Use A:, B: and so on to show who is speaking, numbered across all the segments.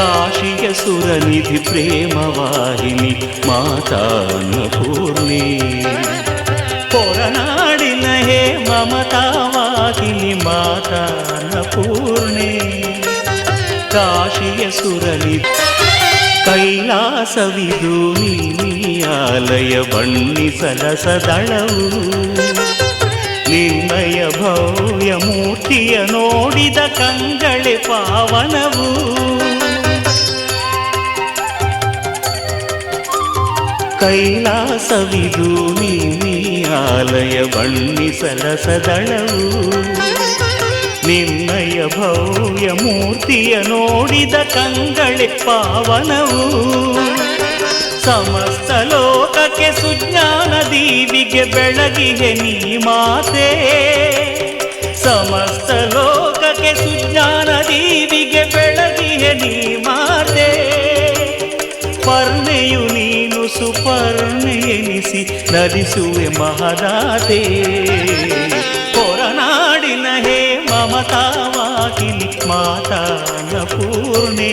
A: పూర్ణే కాశియ సురనిధి ప్రేమవాహిని మాతాన్నపూర్ణే పొరనాడిన హే మమతావాహిని మాతాన్నపూర్ణే కాశియ సురనిధి ಕೈಲಾಸ ವಿದೂನಿ ಆಲಯ ಬಣ್ಣಿ ಸಲಸದಳವು ನಿನ್ನಯ ಭವ್ಯ ಮೂರ್ತಿಯ ನೋಡಿದ ಕಂಗಳೆ ಪಾವನವು ಕೈಲಾಸವಿದು ನೀ ಆಲಯ ಬಣ್ಣಿ ಸಲಸದಳವು ನಿನ್ನಯ ಭವ್ಯ ಮೂರ್ತಿಯ ನೋಡಿದ ಕಂಗಳೆ ಪಾವನವು. ಸಮಸ್ತ ಲೋಕಕ್ಕೆ ಸುಜ್ಞಾನ ದೀವಿಗೆ ಬೆಳಗಿಗೆ ನೀ ಮಾತೆ. ಸಮಸ್ತ ಲೋಕಕ್ಕೆ ಸುಜ್ಞಾನ ದೀವಿಗೆ ಎನಿಸಿ ನಲಿಸುವೆ ಮಹದಾತೆ ಹೊರನಾಡಿನ ಹೇ ಮಮತಾವಾಗಿನಿ ಮಾತಾನ ಪೂರ್ಣೆ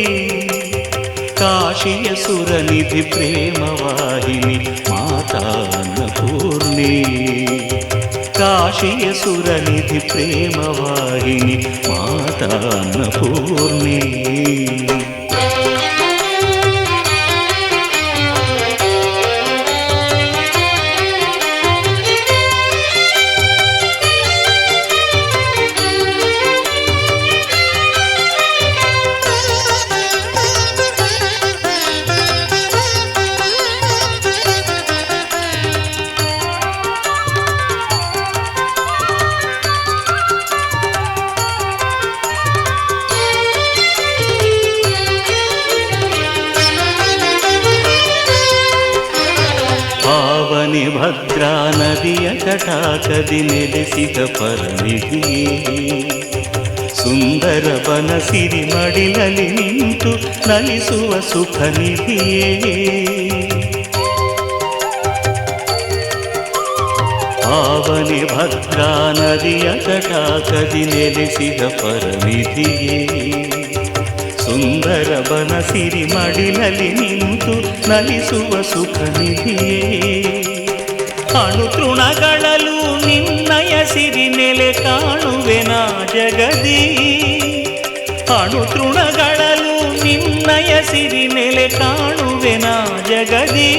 A: ಕಾಶಿಯ ಸುರನಿಧಿ ಪ್ರೇಮವಾಹಿನಿ ಮಾತಾನ ಪೂರ್ಣೆ ಕಾಶಿಯ ಸುರನಿಧಿ ಪ್ರೇಮವಾಹಿನಿ ಮಾತಾನ ಪೂರ್ಣೆ ಭದ್ರಾ ನದಿಯ ತಟಾಕದಿ ನೆಲೆಸಿದ ಪರನಿಧಿಯೇ ಸುಂದರ ಬನಸಿರಿ ಮಡಿಲಲ್ಲಿ ನಿಂತು ನಲಿಸುವ ಸುಖ ನಿಧಿಯೇ ಪಾವನಿ ಭದ್ರಾ ನದಿಯ ತಟಾಕದಿ ನೆಲೆಸಿದ ಪರನಿಧಿಯೇ ಸುಂದರ ಬನಸಿರಿ ಮಡಿಲಲ್ಲಿ ನಿಂತು ನಲಿಸುವ ಸುಖ ನಿಧಿಯೇ ಅಣುತೃಣಗಳಲು ನಿನ್ನಯ ಸಿರಿ ನೆಲೆ ಕಾಣುವೆನ ಜಗದಿ ಅಣುತೃಣಗಳಲು ನಿನ್ನಯ ಸಿರಿ ನೆಲೆ ಕಾಣುವೆನ ಜಗದಿ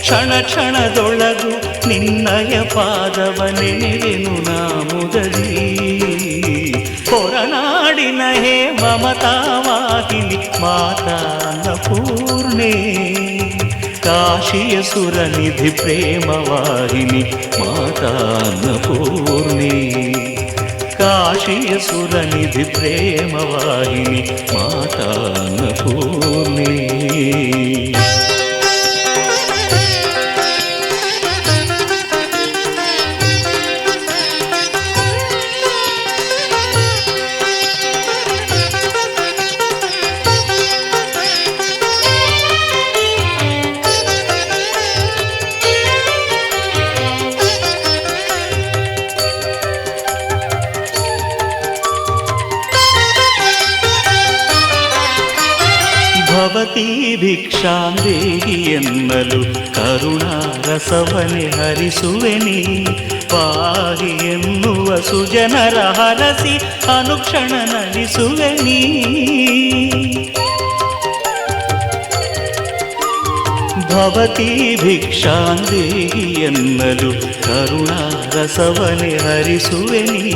A: ಕ್ಷಣ ಕ್ಷಣದೊಳಗು ನಿನ್ನಯ ಪಾದವ ನೆನೆವೆನು ನಾ ಮುದದಿ ಹೊರನಾಡಿನ ಹೇ ಮಮತಾವಾಹಿನಿ ಮಾತಾನ ಪೂರ್ಣೆ కాశీయ సురనిధి ప్రేమవాహిని మాతాన్నపూర్ణి. కాశీయ సురనిధి ప్రేమవాహిని మాతాన్నపూర్ణి. ഭവതീ ഭിക്ഷാം ദേഹി എന്നലു കരുണാരസവനെ ഹരിസുവനി പാഹി എന്നുവ സുജനര ഹരസി അനുക്ഷണ നടിസുവനീ భవతి భిక్షాందేహి ఎన్నలు కరుణారసవని హరిసువెని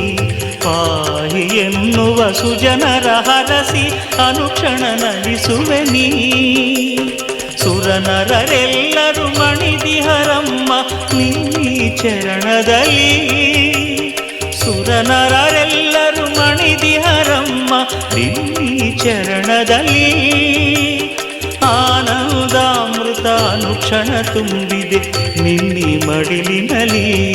A: ಎನ್ನುವ ಸುಜನರ ಹರಸಿ ಅನುಕ್ಷಣ ನಲಿಸುವೆನಿ ಸುರನರರೆಲ್ಲರೂ ಮಣಿದಿಹರಮ್ಮ ನೀ ಚರಣದಲ್ಲಿ. ಸುರನರರೆಲ್ಲರೂ ಮಣಿದಿಹರಮ್ಮ ನಿನ್ನೀ ಚರಣದಲ್ಲಿ. ಆನಂದಾಮೃತಾನುಕ್ಷಣ ತುಂಬಿದೆ ನಿನ್ನಿ ಮಡಿಲಿನಲಿ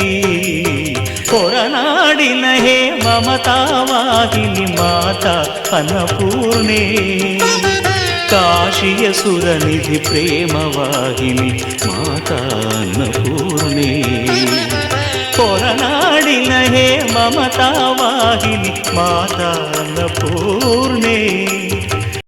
A: ಕರುಳಿನ ಹೇ ಮಮತಾವಾಹಿನಿ ಮಾತಾ ಅನ್ನಪೂರ್ಣೆ ಕಾಶಿಯ ಸುರನಿಧಿ ಪ್ರೇಮವಾಹಿನಿ ಮಾತಾ ಅನ್ನಪೂರ್ಣೆ ಕೊರನಾಡಿನ ಹೇ ಮಮತಾವಾಹಿನಿ ಮಾತಾ ಅನ್ನಪೂರ್ಣೆ